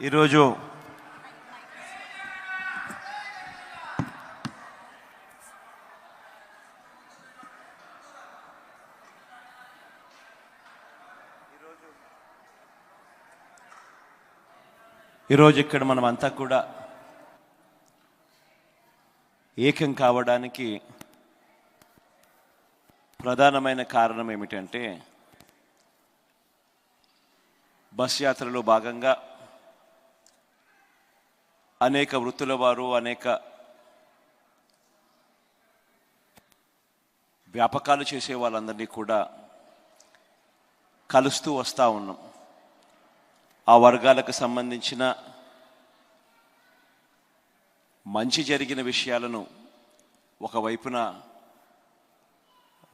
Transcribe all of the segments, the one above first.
ఈరోజు ఈరోజు ఇక్కడ మనం అంతా కూడా ఏకం కావడానికి ప్రధానమైన కారణం ఏమిటంటే బస్ యాత్రలో భాగంగా అనేక వృత్తుల వారు అనేక వ్యాపకాలు చేసే వాళ్ళందరినీ కూడా కలుస్తూ వస్తూ ఉన్నాం. ఆ వర్గాలకు సంబంధించిన మంచి జరిగిన విషయాలను ఒకవైపున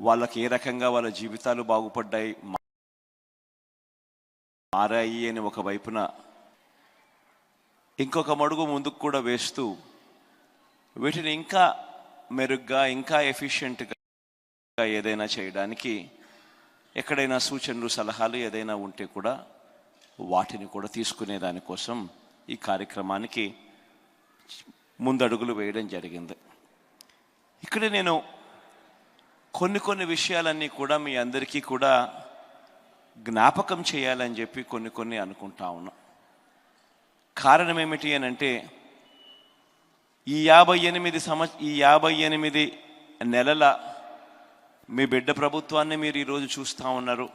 వాళ్ళకి ఏ రకంగా వాళ్ళ జీవితాలు బాగుపడ్డాయి మారాయి అని ఒక వైపున ఇంకొక మడుగు ముందుకు కూడా వేస్తూ వీటిని ఇంకా మెరుగ్గా ఇంకా ఎఫిషియెంట్గా ఏదైనా చేయడానికి ఎక్కడైనా సూచనలు సలహాలు ఏదైనా ఉంటే కూడా వాటిని కూడా తీసుకునే దానికోసం ఈ కార్యక్రమానికి ముందడుగులు వేయడం జరిగింది. ఇక్కడ నేను కొన్ని కొన్ని విషయాలన్నీ కూడా మీ అందరికీ కూడా జ్ఞాపకం చేయాలని చెప్పి కొన్ని కొన్ని అనుకుంటా ఉన్నా. కారణం ఏమిటి అని అంటే ఈ యాభై ఎనిమిది సంవత్స ఈ యాభై ఎనిమిది నెలల మీ బిడ్డ ప్రభుత్వాన్ని మీరు ఈరోజు చూస్తూ ఉన్నారు.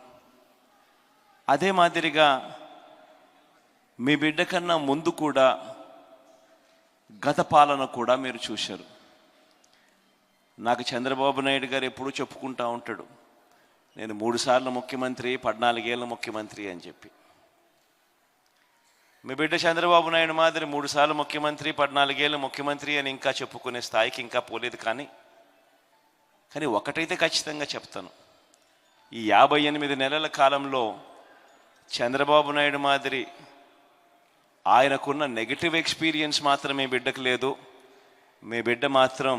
అదే మాదిరిగా మీ బిడ్డ కన్నా ముందు కూడా గత పాలన కూడా మీరు చూశారు. నాకు చంద్రబాబు నాయుడు గారు ఎప్పుడూ చెప్పుకుంటా ఉంటాడు నేను మూడుసార్లు ముఖ్యమంత్రి పద్నాలుగేళ్ళ ముఖ్యమంత్రి అని చెప్పి. మీ బిడ్డ చంద్రబాబు నాయుడు మాదిరి మూడు సార్లు ముఖ్యమంత్రి పద్నాలుగేళ్ళు ముఖ్యమంత్రి అని ఇంకా చెప్పుకునే స్థాయికి ఇంకా పోలేదు కానీ కానీ ఒకటైతే ఖచ్చితంగా చెప్తాను. ఈ యాభై ఎనిమిది నెలల కాలంలో చంద్రబాబు నాయుడు మాదిరి ఆయనకున్న నెగిటివ్ ఎక్స్పీరియన్స్ మాత్రం మీ బిడ్డకు లేదు. మీ బిడ్డ మాత్రం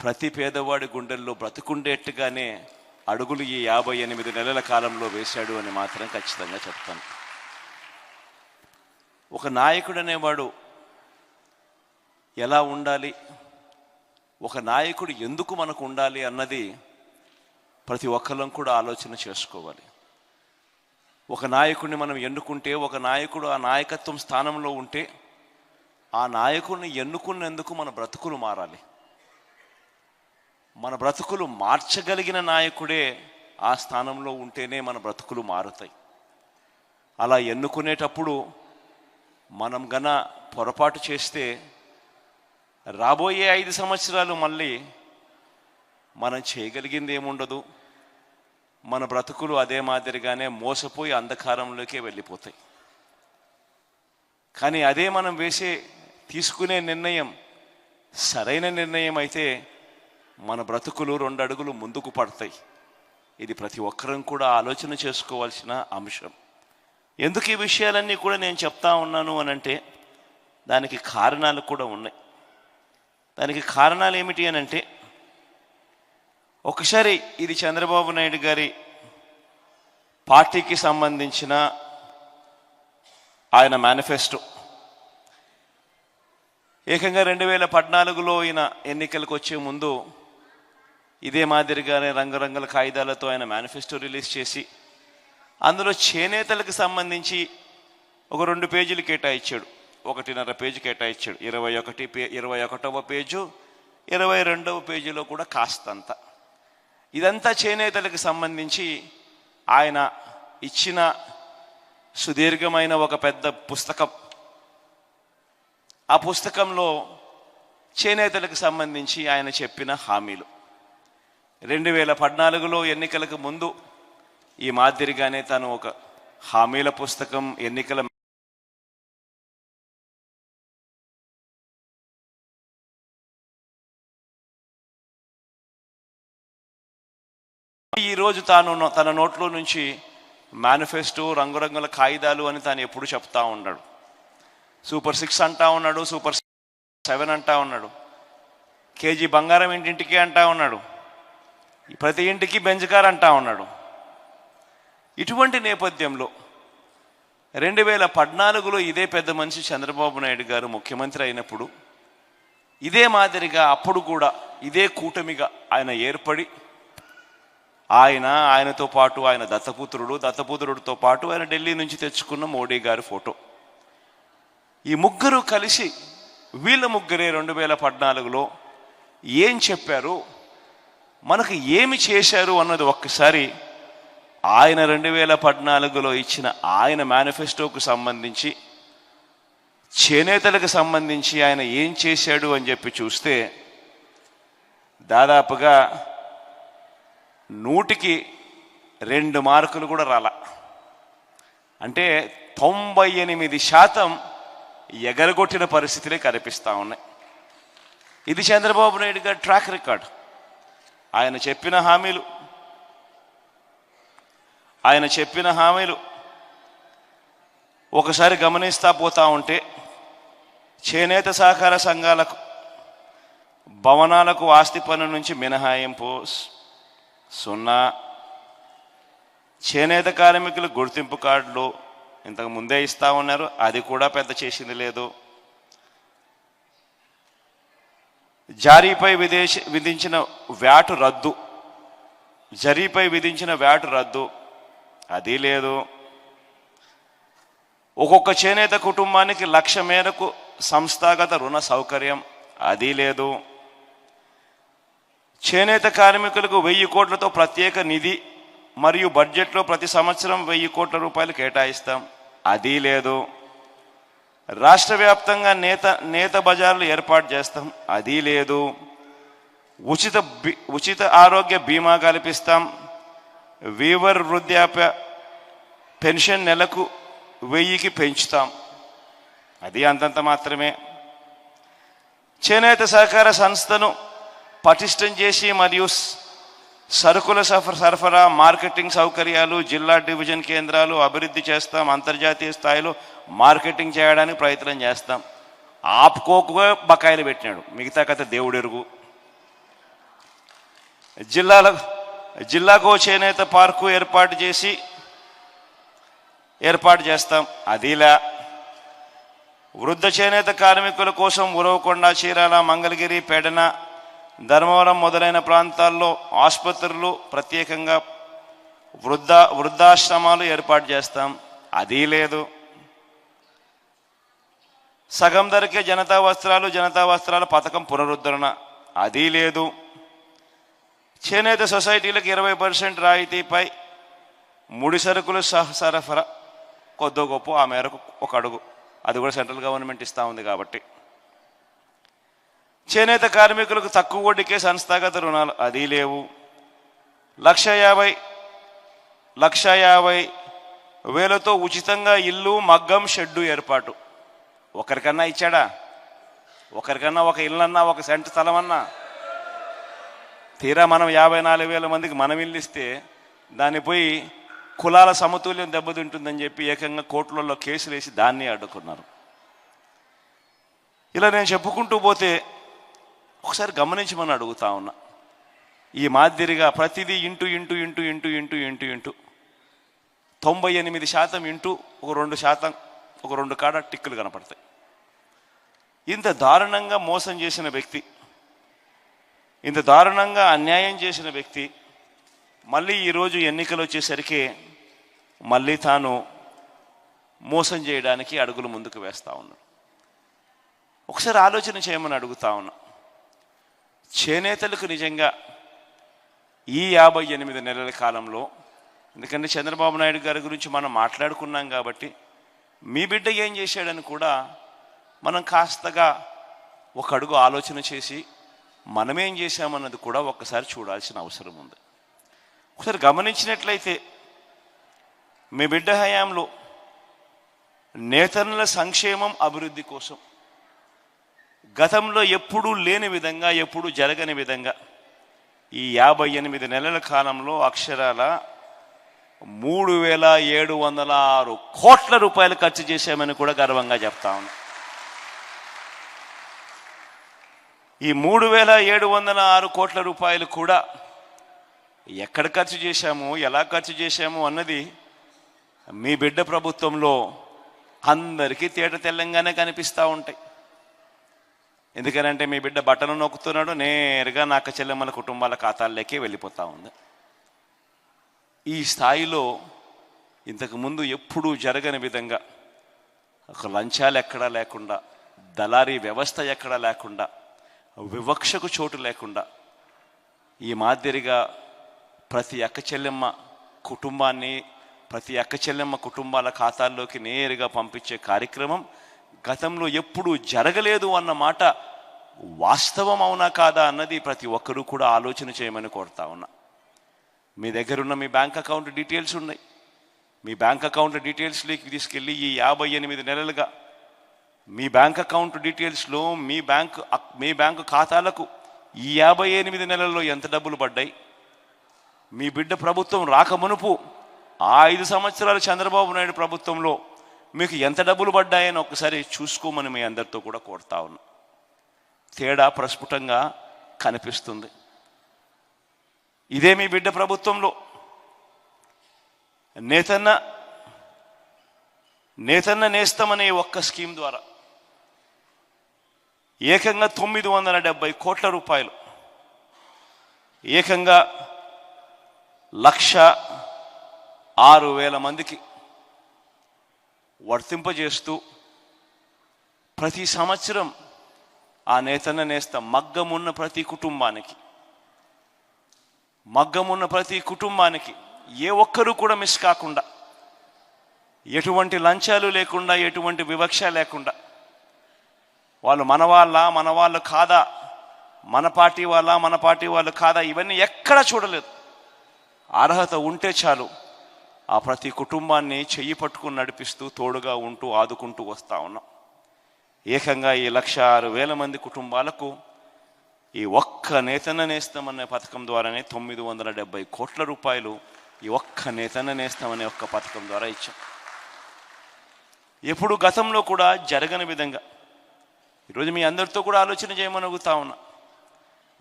ప్రతి పేదవాడి గుండెల్లో బ్రతుకుండేట్టుగానే అడుగులు ఈ యాభై ఎనిమిది నెలల కాలంలో వేశాడు అని మాత్రం ఖచ్చితంగా చెప్తాను. ఒక నాయకుడు అనేవాడు ఎలా ఉండాలి? ఒక నాయకుడు ఎందుకు మనకు ఉండాలి అన్నది ప్రతి ఒక్కరం కూడా ఆలోచన చేసుకోవాలి. ఒక నాయకుడిని మనం ఎన్నుకుంటే ఒక నాయకుడు ఆ నాయకత్వం స్థానంలో ఉంటే ఆ నాయకుడిని ఎన్నుకున్నందుకు మన బ్రతుకులు మారాలి. మన బ్రతుకులు మార్చగలిగిన నాయకుడే ఆ స్థానంలో ఉంటేనే మన బ్రతుకులు మారుతాయి. అలా ఎన్నుకునేటప్పుడు మనం గన పొరపాటు చేస్తే రాబోయే ఐదు సంవత్సరాలు మళ్ళీ మనం చేయగలిగింది ఏముండదు మన బ్రతుకులు అదే మాదిరిగానే మోసపోయి అంధకారంలోకే వెళ్ళిపోతాయి. కానీ అదే మనం వేసే తీసుకునే నిర్ణయం సరైన నిర్ణయం అయితే మన బ్రతుకులు రెండు అడుగులు ముందుకు పడతాయి. ఇది ప్రతి ఒక్కరం కూడా ఆలోచన చేసుకోవాల్సిన అంశం. ఎందుకు ఈ విషయాలన్నీ కూడా నేను చెప్తా ఉన్నాను అని అంటే దానికి కారణాలు కూడా ఉన్నాయి. దానికి కారణాలు ఏమిటి అని అంటే ఒకసారి ఇది చంద్రబాబు నాయుడు గారి పార్టీకి సంబంధించిన ఆయన మేనిఫెస్టో. ఏకంగా రెండు వేల పద్నాలుగులో ఈయన ఎన్నికలకు వచ్చే ముందు ఇదే మాదిరిగానే రంగురంగుల కాగితాలతో ఆయన మేనిఫెస్టో రిలీజ్ చేసి అందులో చేనేతలకు సంబంధించి ఒక రెండు పేజీలు కేటాయించాడు. ఒకటిన్నర పేజీ కేటాయించాడు. ఇరవై ఒకటి పే ఇరవై ఒకటవ పేజు ఇరవై రెండవ పేజీలో కూడా కాస్తంత. ఇదంతా చేనేతలకు సంబంధించి ఆయన ఇచ్చిన సుదీర్ఘమైన ఒక పెద్ద పుస్తకం. ఆ పుస్తకంలో చేనేతలకు సంబంధించి ఆయన చెప్పిన హామీలు. రెండు వేల పద్నాలుగులో ఎన్నికలకు ముందు ఈ మాదిరిగానే తను ఒక హామీల పుస్తకం ఎన్నికల ఈరోజు తాను తన నోట్లో నుంచి మేనిఫెస్టో రంగురంగుల కాగితాలు అని తాను ఎప్పుడు చెప్తా ఉన్నాడు. సూపర్ సిక్స్ అంటా ఉన్నాడు సూపర్ సెవెన్ అంటా ఉన్నాడు. కేజీ బంగారం ఇంటింటికి అంటా ఉన్నాడు. ప్రతి ఇంటికి బెంజ్ కార్ అంటా ఉన్నాడు. ఇటువంటి నేపథ్యంలో రెండు వేల పద్నాలుగులో ఇదే పెద్ద మనిషి చంద్రబాబు నాయుడు గారు ముఖ్యమంత్రి అయినప్పుడు ఇదే మాదిరిగా అప్పుడు కూడా ఇదే కూటమిగా ఆయన ఏర్పడి ఆయన ఆయనతో పాటు ఆయన దత్తపుత్రుడు దత్తపుత్రుడితో పాటు ఆయన ఢిల్లీ నుంచి తెచ్చుకున్న మోడీ గారి ఫోటో. ఈ ముగ్గురు కలిసి వీళ్ళ ముగ్గురే రెండు వేల పద్నాలుగులో ఏం చెప్పారు మనకు ఏమి చేశారు అన్నది ఒక్కసారి ఆయన రెండు వేల పద్నాలుగులో ఇచ్చిన ఆయన మేనిఫెస్టోకు సంబంధించి చేనేతలకు సంబంధించి ఆయన ఏం చేశాడు అని చెప్పి చూస్తే దాదాపుగా నూటికి రెండు మార్కులు కూడా రాల. అంటే తొంభై ఎనిమిది శాతం ఎగరగొట్టిన పరిస్థితులే కనిపిస్తూ ఉన్నాయి. ఇది చంద్రబాబు నాయుడు గారి ట్రాక్ రికార్డ్ ఆయన చెప్పిన హామీలు ఆయన చెప్పిన హామీలు ఒకసారి గమనిస్తా పోతా ఉంటే చేనేత సహకార సంఘాలకు భవనాలకు ఆస్తి పన్ను నుంచి మినహాయింపు సున్నా. చేనేత కార్మికులు గుర్తింపు కార్డులు ఇంతకు ముందే ఇస్తా ఉన్నారు అది కూడా పెద్ద చేసింది లేదు. జారీపై విదేశ విధించిన వ్యాటు రద్దు జరీపై విధించిన వ్యాటు రద్దు అది లేదు. ఒక్కొక్క చేనేత కుటుంబానికి లక్ష మేరకు సంస్థాగత రుణ సౌకర్యం అది లేదు. చేనేత కార్మికులకు వెయ్యి కోట్లతో ప్రత్యేక నిధి మరియు బడ్జెట్లో ప్రతి సంవత్సరం వెయ్యి కోట్ల రూపాయలు కేటాయిస్తాం అది లేదు. రాష్ట్ర వ్యాప్తంగా నేత నేత బజార్లు ఏర్పాటు చేస్తాం అది లేదు. ఉచిత బి- ఉచిత ఆరోగ్య బీమా కల్పిస్తాం వీవర్ వృద్ధాప్య పెన్షన్ నెలకు వెయ్యికి పెంచుతాం. అది అంతంత మాత్రమే. చేనేత సహకార సంస్థను పటిష్టం చేసి మరియు సరుకుల సరఫరా మార్కెటింగ్ సౌకర్యాలు జిల్లా డివిజన్ కేంద్రాలు అభివృద్ధి చేస్తాం. అంతర్జాతీయ స్థాయిలో మార్కెటింగ్ చేయడానికి ప్రయత్నం చేస్తాం. ఆపుకోకుగా బకాయిలు పెట్టినాడు. మిగతా కథ దేవుడెరుగు. జిల్లాల జిల్లాకో చేనేత పార్కు ఏర్పాటు చేసి ఏర్పాటు చేస్తాం. అదిలా వృద్ధ చేనేత కార్మికుల కోసం ఉరవకొండ చీరాల మంగళగిరి పెడన ధర్మవరం మొదలైన ప్రాంతాల్లో ఆసుపత్రులు ప్రత్యేకంగా వృద్ధ వృద్ధాశ్రమాలు ఏర్పాటు చేస్తాం. అది లేదు. సగం ధరకే జనతా వస్త్రాలు జనతా వస్త్రాల పథకం పునరుద్ధరణ. అది లేదు. చేనేత సొసైటీలకు ఇరవై పర్సెంట్ రాయితీపై ముడి సరుకులు సహ సరఫరా కొద్దో గొప్ప ఆ మేరకు ఒక అడుగు. అది కూడా సెంట్రల్ గవర్నమెంట్ ఇస్తూ ఉంది కాబట్టి. చేనేత కార్మికులకు తక్కువ వడ్డీకే సంస్థాగత రుణాలు అది లేవు. లక్ష యాభై లక్ష యాభై వేలతో ఉచితంగా ఇల్లు మగ్గం షెడ్డు ఏర్పాటు. ఒకరికన్నా ఇచ్చాడా? ఒకరికన్నా ఒక ఇల్లన్నా ఒక సెంట్ స్థలమన్నా? తీరా మనం యాభై నాలుగు వేల మందికి మనం ఇల్లిస్తే దాన్ని పోయి కులాల సమతుల్యం దెబ్బతింటుందని చెప్పి ఏకంగా కోర్టులలో కేసులు వేసి దాన్ని అడ్డుకున్నారు. ఇలా నేను చెప్పుకుంటూ పోతే ఒకసారి గమనించమని అడుగుతా ఉన్నా. ఈ మాదిరిగా ప్రతిదీ into into into into into into into. తొంభై ఎనిమిది శాతం ఇంటూ ఒక రెండు శాతం ఒక రెండు కాడ టిక్కులు కనపడతాయి. ఇంత దారుణంగా మోసం చేసిన వ్యక్తి ఇంత దారుణంగా అన్యాయం చేసిన వ్యక్తి మళ్ళీ ఈరోజు ఎన్నికలు వచ్చేసరికి మళ్ళీ తాను మోసం చేయడానికి అడుగులు ముందుకు వేస్తా ఉన్నాడు ఒకసారి ఆలోచన చేయమని అడుగుతా ఉన్నా. చేనేతలకు నిజంగా ఈ యాభై ఎనిమిది నెలల కాలంలో ఎందుకంటే చంద్రబాబు నాయుడు గారి గురించి మనం మాట్లాడుకున్నాం కాబట్టి మీ బిడ్డ ఏం చేశాడని కూడా మనం కాస్తగా ఒక అడుగు ఆలోచన చేసి మనమేం చేశామన్నది కూడా ఒక్కసారి చూడాల్సిన అవసరం ఉంది. ఒకసారి గమనించినట్లయితే మీ బిడ్డ హయాంలో నేతన్ల సంక్షేమం అభివృద్ధి కోసం గతంలో ఎప్పుడూ లేని విధంగా ఎప్పుడూ జరగని విధంగా ఈ యాభై ఎనిమిది నెలల కాలంలో అక్షరాల మూడు వేల ఏడు వందల ఆరు కోట్ల రూపాయలు ఖర్చు చేశామని కూడా గర్వంగా చెప్తా ఉన్నాం. ఈ మూడు వేల ఏడు వందల ఆరు కోట్ల రూపాయలు కూడా ఎక్కడ ఖర్చు చేశాము ఎలా ఖర్చు చేశాము అన్నది మీ బిడ్డ ప్రభుత్వంలో అందరికీ తేట తెల్లంగానే కనిపిస్తూ ఉంటాయి. ఎందుకనంటే మీ బిడ్డ బట్టను నొక్కుతున్నాడు నేరుగా నాక చెల్లెమ్మల కుటుంబాల ఖాతాల్లోకే వెళ్ళిపోతూ ఉంది. ఈ స్థాయిలో ఇంతకుముందు ఎప్పుడూ జరగని విధంగా ఒక లంచాలు ఎక్కడా లేకుండా దళారీ వ్యవస్థ ఎక్కడా లేకుండా వివక్షకు చోటు లేకుండా ఈ మాదిరిగా ప్రతి అక్క చెల్లెమ్మ కుటుంబాన్ని ప్రతి అక్క చెల్లెమ్మ కుటుంబాల ఖాతాల్లోకి నేరుగా పంపించే కార్యక్రమం గతంలో ఎప్పుడూ జరగలేదు అన్న మాట వాస్తవం అవునా కాదా అన్నది ప్రతి ఒక్కరూ కూడా ఆలోచన చేయమని కోరుతా ఉన్నా. మీ దగ్గర ఉన్న మీ బ్యాంక్ అకౌంట్ డీటెయిల్స్ ఉన్నాయి. మీ బ్యాంక్ అకౌంట్ డీటెయిల్స్లోకి తీసుకెళ్ళి ఈ యాభై ఎనిమిది నెలలుగా మీ బ్యాంక్ అకౌంట్ డీటెయిల్స్లో మీ బ్యాంక్ మీ బ్యాంకు ఖాతాలకు ఈ యాభై ఎనిమిది నెలల్లో ఎంత డబ్బులు పడ్డాయి? మీ బిడ్డ ప్రభుత్వం రాకమునుపు ఆ ఐదు సంవత్సరాలు చంద్రబాబు నాయుడు ప్రభుత్వంలో మీకు ఎంత డబ్బులు పడ్డాయని ఒకసారి చూసుకోమని మీ అందరితో కూడా కోరుతా ఉన్నా. తేడా ప్రస్ఫుటంగా కనిపిస్తుంది. ఇదే మీ బిడ్డ ప్రభుత్వంలో. నేతన్న నేతన్న నేస్తమనే ఒక్క స్కీమ్ ద్వారా ఏకంగా తొమ్మిది వందల డెబ్బై కోట్ల రూపాయలు. ఏకంగా లక్ష ఆరు వేల మందికి వర్తింపజేస్తూ ప్రతి సంవత్సరం ఆ నేతన్న నేస్త మగ్గమున్న ప్రతి కుటుంబానికి మగ్గమున్న ప్రతి కుటుంబానికి ఏ ఒక్కరూ కూడా మిస్ కాకుండా ఎటువంటి లంచాలు లేకుండా ఎటువంటి వివక్ష లేకుండా వాళ్ళు మన వాళ్ళ మన వాళ్ళు కాదా? మన పార్టీ వాళ్ళ మన పార్టీ వాళ్ళు కాదా? ఇవన్నీ ఎక్కడా చూడలేదు. అర్హత ఉంటే చాలు. ఆ ప్రతి కుటుంబాన్ని చెయ్యి పట్టుకుని నడిపిస్తూ తోడుగా ఉంటూ ఆదుకుంటూ వస్తూ ఉన్నాం. ఏకంగా ఈ లక్ష ఆరు వేల మంది కుటుంబాలకు ఈ ఒక్క నేతన్న నేస్తామనే పథకం ద్వారానే తొమ్మిది వందల డెబ్బై కోట్ల రూపాయలు ఈ ఒక్క నేతన్న నేస్తామనే ఒక్క పథకం ద్వారా ఇచ్చాం. ఎప్పుడు గతంలో కూడా జరగని విధంగా ఈరోజు మీ అందరితో కూడా ఆలోచన చేయమని అడుగుతా ఉన్నా.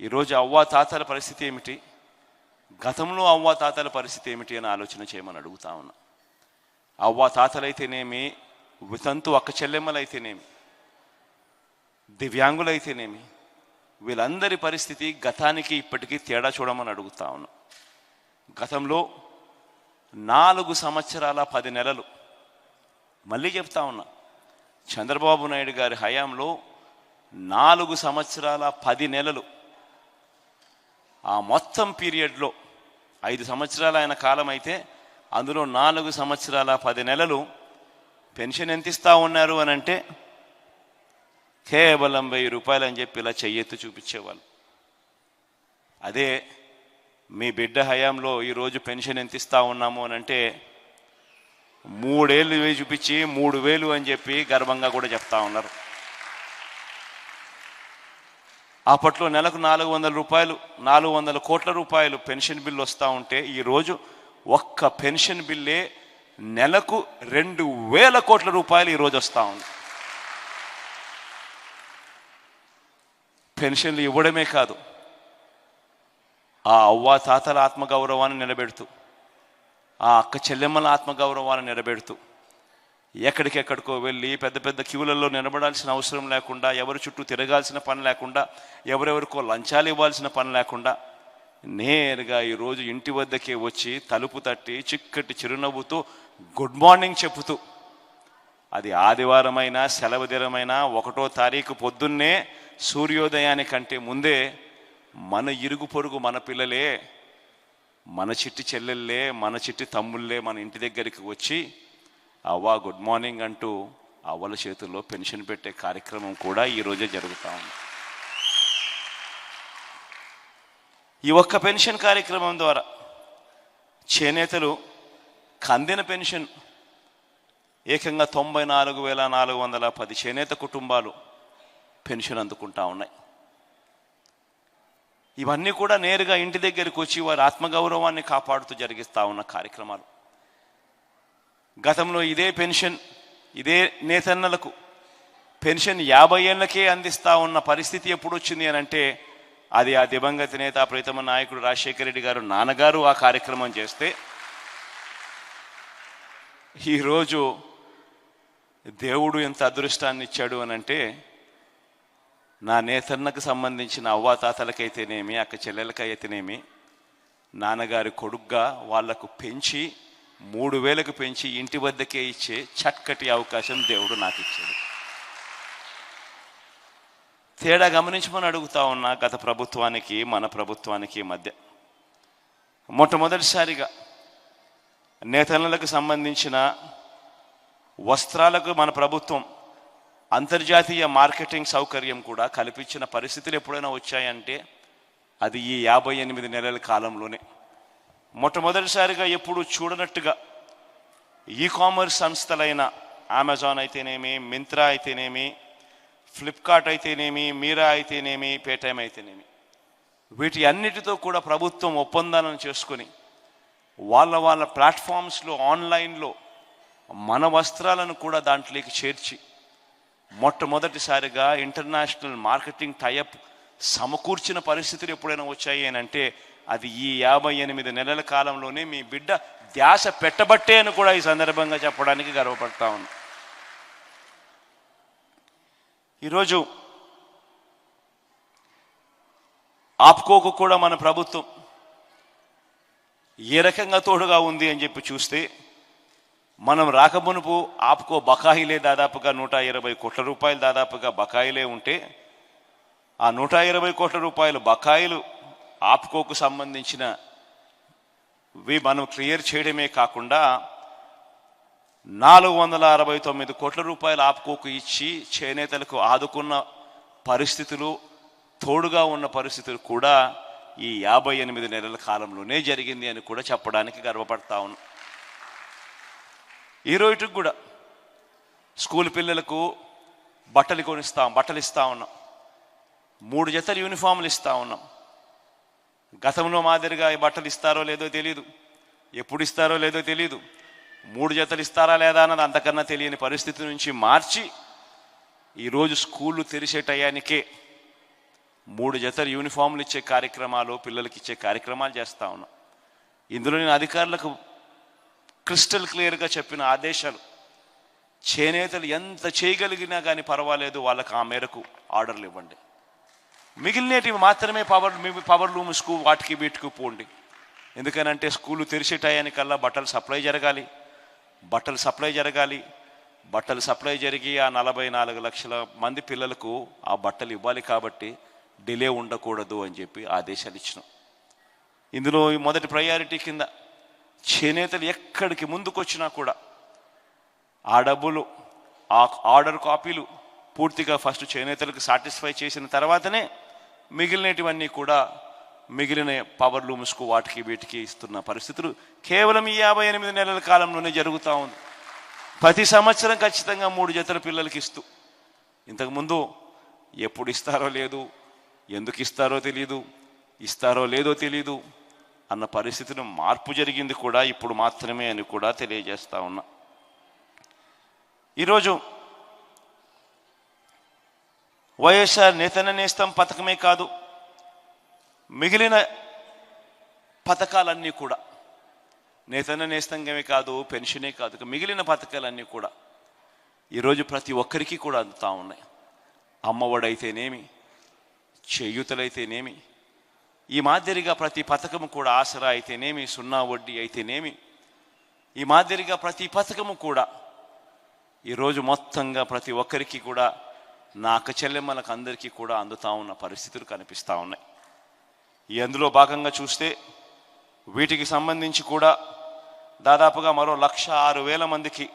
ఈరోజు అవ్వా తాతల పరిస్థితి ఏమిటి? గతంలో అవ్వా తాతల పరిస్థితి ఏమిటి అని ఆలోచన చేయమని అడుగుతా ఉన్నా. అవ్వా తాతలైతేనేమి? వితంతు అక్క చెల్లెమ్మలైతేనేమి? దివ్యాంగులైతేనేమి? వీళ్ళందరి పరిస్థితి గతానికి ఇప్పటికీ తేడా చూడమని అడుగుతా ఉన్నా. గతంలో నాలుగు సంవత్సరాల పది నెలలు. మళ్ళీ చెప్తా ఉన్నా. చంద్రబాబు నాయుడు గారి హయాంలో నాలుగు సంవత్సరాల పది నెలలు. ఆ మొత్తం పీరియడ్లో ఐదు సంవత్సరాల ఆయన కాలం అయితే అందులో నాలుగు సంవత్సరాల పది నెలలు పెన్షన్ ఎంత ఇస్తా ఉన్నారు అని అంటే కేవలం వెయ్యి రూపాయలు అని చెప్పి ఇలా చెయ్యెత్తు చూపించేవాళ్ళు. అదే మీ బిడ్డ హయాంలో ఈరోజు పెన్షన్ ఎంత ఇస్తా ఉన్నాము అని అంటే మూడేళ్ళు చూపించి మూడు వేలు అని చెప్పి గర్వంగా కూడా చెప్తా ఉన్నారు. అప్పట్లో నెలకు నాలుగు వందల రూపాయలు నాలుగు వందల కోట్ల రూపాయలు పెన్షన్ బిల్లు వస్తూ ఉంటే ఈరోజు ఒక్క పెన్షన్ బిల్లే నెలకు రెండు వేల కోట్ల రూపాయలు ఈరోజు వస్తూ ఉంది. పెన్షన్లు ఇవ్వడమే కాదు ఆ అవ్వ తాతల ఆత్మగౌరవాన్ని నిలబెడుతూ ఆ అక్క చెల్లెమ్మల ఆత్మగౌరవాన్ని నిలబెడుతూ ఎక్కడికెక్కడికో వెళ్ళి పెద్ద పెద్ద క్యూలలో నిలబడాల్సిన అవసరం లేకుండా ఎవరి చుట్టూ తిరగాల్సిన పని లేకుండా ఎవరెవరికో లంచాలు ఇవ్వాల్సిన పని లేకుండా నేరుగా ఈరోజు ఇంటి వద్దకే వచ్చి తలుపు తట్టి చిక్కటి చిరునవ్వుతూ గుడ్ మార్నింగ్ చెబుతూ అది ఆదివారమైనా సెలవు దినమైనా ఒకటో తారీఖు పొద్దున్నే సూర్యోదయానికంటే ముందే మన ఇరుగు పొరుగు మన పిల్లలే మన చిట్టి చెల్లెళ్ళే మన చిట్టి తమ్ముళ్ళే మన ఇంటి దగ్గరికి వచ్చి అవ్వ గుడ్ మార్నింగ్ అంటూ అవ్వల చేతుల్లో పెన్షన్ పెట్టే కార్యక్రమం కూడా ఈరోజే జరుగుతూ ఉంది. ఈ ఒక్క పెన్షన్ కార్యక్రమం ద్వారా చేనేతలు కందిన పెన్షన్ ఏకంగా తొంభై నాలుగు వేల నాలుగు వందల పది చేనేత కుటుంబాలు పెన్షన్ అందుకుంటా ఉన్నాయి. ఇవన్నీ కూడా నేరుగా ఇంటి దగ్గరికి వచ్చి వారి ఆత్మగౌరవాన్ని కాపాడుతూ జరిగిస్తూ ఉన్న కార్యక్రమాలు. గతంలో ఇదే పెన్షన్ ఇదే నేతన్నలకు పెన్షన్ యాభై ఏళ్ళకే అందిస్తా ఉన్న పరిస్థితి ఎప్పుడు వచ్చింది అని అంటే అది ఆ దివంగత నేత ప్రీతమ నాయకుడు రాజశేఖర రెడ్డి గారు నాన్నగారు ఆ కార్యక్రమం చేస్తే ఈరోజు దేవుడు ఎంత అదృష్టాన్ని ఇచ్చాడు అని అంటే నా నేతన్నకు సంబంధించిన అవ్వాతాతలకైతేనేమి అక్క చెల్లెలకైతేనేమి నాన్నగారి కొడుగ్గా వాళ్ళకు పెంచి మూడు వేలకు పెంచి ఇంటి వద్దకే ఇచ్చే చక్కటి అవకాశం దేవుడు నాకు ఇచ్చాడు తేడా గమనించమని అడుగుతా ఉన్నా గత ప్రభుత్వానికి మన ప్రభుత్వానికి మధ్య. మొట్టమొదటిసారిగా నేతలకు సంబంధించిన వస్త్రాలకు మన ప్రభుత్వం అంతర్జాతీయ మార్కెటింగ్ సౌకర్యం కూడా కల్పించిన పరిస్థితులు ఎప్పుడైనా వచ్చాయంటే అది ఈ యాభై ఎనిమిది నెలల కాలంలోనే. మొట్టమొదటిసారిగా ఎప్పుడు చూడనట్టుగా ఈ కామర్స్ సంస్థలైన అమెజాన్ అయితేనేమి మింత్రా అయితేనేమి ఫ్లిప్కార్ట్ అయితేనేమి మీరా అయితేనేమి పేటీఎం అయితేనేమి. వీటి అన్నిటితో కూడా ప్రభుత్వం ఒప్పందాలను చేసుకొని వాళ్ళ వాళ్ళ ప్లాట్ఫామ్స్లో ఆన్లైన్లో మన వస్త్రాలను కూడా దాంట్లోకి చేర్చి మొట్టమొదటిసారిగా ఇంటర్నేషనల్ మార్కెటింగ్ టైఅప్ సమకూర్చిన పరిస్థితులు ఎప్పుడైనా వచ్చాయి అని అంటే అది ఈ యాభై ఎనిమిది నెలల కాలంలోనే మీ బిడ్డ ధ్యాస పెట్టబట్టే అని కూడా ఈ సందర్భంగా చెప్పడానికి గర్వపడతా ఉన్నా. ఈరోజు ఆప్కోకు కూడా మన ప్రభుత్వం ఏ రకంగా తోడుగా ఉంది అని చెప్పి చూస్తే మనం రాకమునుపు ఆప్కో బకాయిలే దాదాపుగా నూట ఇరవై కోట్ల రూపాయలు దాదాపుగా బకాయిలే ఉంటే ఆ నూట ఇరవై కోట్ల రూపాయలు బకాయిలు ఆప్కోకు సంబంధించిన వి మనం క్లియర్ చేయడమే కాకుండా నాలుగు వందల అరవై తొమ్మిది కోట్ల రూపాయలు ఆప్కోకు ఇచ్చి చేనేతలకు ఆదుకున్న పరిస్థితులు తోడుగా ఉన్న పరిస్థితులు కూడా ఈ యాభై ఎనిమిది నెలల కాలంలోనే జరిగింది అని కూడా చెప్పడానికి గర్వపడతా ఉన్నాం. ఈ రోజుకి కూడా స్కూల్ పిల్లలకు బట్టలు కొనిస్తాం బట్టలు ఇస్తా ఉన్నాం. మూడు జతలు యూనిఫామ్లు ఇస్తా ఉన్నాం. గతంలో మాదిరిగా ఈ బట్టలు ఇస్తారో లేదో తెలియదు ఎప్పుడు ఇస్తారో లేదో తెలియదు మూడు జతలు ఇస్తారా లేదా అన్నది అంతకన్నా తెలియని పరిస్థితి నుంచి మార్చి ఈరోజు స్కూళ్ళు తెరిచే టయానికే మూడు జతలు యూనిఫామ్లు ఇచ్చే కార్యక్రమాలు పిల్లలకి ఇచ్చే కార్యక్రమాలు చేస్తా ఉన్నాం. ఇందులో నేను అధికారులకు క్రిస్టల్ క్లియర్గా చెప్పిన ఆదేశాలు. చేనేతలు ఎంత చేయగలిగినా కానీ పర్వాలేదు వాళ్ళకి ఆ మేరకు ఆర్డర్లు ఇవ్వండి. మిగిలినవి మాత్రమే పవర్ పవర్ లూమ్స్కు వాటికి వీటికి పోండి. ఎందుకనంటే స్కూలు తెరిచే టయానికల్లా బట్టలు సప్లై జరగాలి. బట్టలు సప్లై జరగాలి. బట్టలు సప్లై జరిగి ఆ నలభై నాలుగు లక్షల మంది పిల్లలకు ఆ బట్టలు ఇవ్వాలి కాబట్టి డిలే ఉండకూడదు అని చెప్పి ఆదేశాలు ఇచ్చినాం. ఇందులో మొదటి ప్రయారిటీ కింద చేనేతలు ఎక్కడికి ముందుకొచ్చినా కూడా ఆ డబ్బులు ఆ ఆర్డర్ కాపీలు పూర్తిగా ఫస్ట్ చేనేతలకు సాటిస్ఫై చేసిన తర్వాతనే మిగిలినటివన్నీ కూడా మిగిలిన పవర్ లూమ్స్కు వాటికి వీటికి ఇస్తున్న పరిస్థితులు కేవలం ఈ యాభై ఎనిమిది నెలల కాలంలోనే జరుగుతూ ఉంది. ప్రతి సంవత్సరం ఖచ్చితంగా మూడు జతల పిల్లలకి ఇస్తూ. ఇంతకుముందు ఎప్పుడు ఇస్తారో లేదు ఎందుకు ఇస్తారో తెలియదు ఇస్తారో లేదో తెలియదు అన్న పరిస్థితిలో మార్పు జరిగింది కూడా ఇప్పుడు మాత్రమే అని కూడా తెలియజేస్తా ఉన్నా. ఈరోజు వైఎస్ఆర్ నేతన నేస్తం పథకమే కాదు మిగిలిన పథకాలన్నీ కూడా నేతన నేస్తంగమే కాదు పెన్షనే కాదు మిగిలిన పథకాలన్నీ కూడా ఈరోజు ప్రతి ఒక్కరికి కూడా అందుతూ ఉన్నాయి. అమ్మఒడైతేనేమి చేయూతలైతేనేమి ఈ మాదిరిగా ప్రతి పథకము కూడా ఆసరా అయితేనేమి సున్నా వడ్డీ అయితేనేమి ఈ మాదిరిగా ప్రతి పథకము కూడా ఈరోజు మొత్తంగా ప్రతి ఒక్కరికి కూడా నా అక్క అందరికీ కూడా అందుతా ఉన్న పరిస్థితులు కనిపిస్తూ ఉన్నాయి. ఈ అందులో భాగంగా చూస్తే వీటికి సంబంధించి కూడా దాదాపుగా మరో లక్ష ఆరు వేల మందికి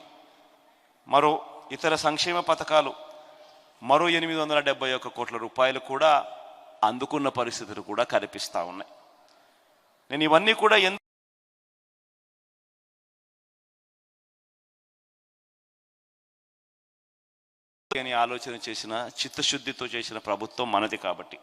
మరో ఇతర సంక్షేమ పథకాలు మరో ఎనిమిది వందల డెబ్బై ఒక్క కోట్ల రూపాయలు కూడా అందుకున్న పరిస్థితులు కూడా కనిపిస్తూ ఉన్నాయి. నేను ఇవన్నీ కూడా అని ఆలోచన చేసిన చిత్తశుద్ధితో చేసిన ప్రభుత్వం మనది కాబట్టి.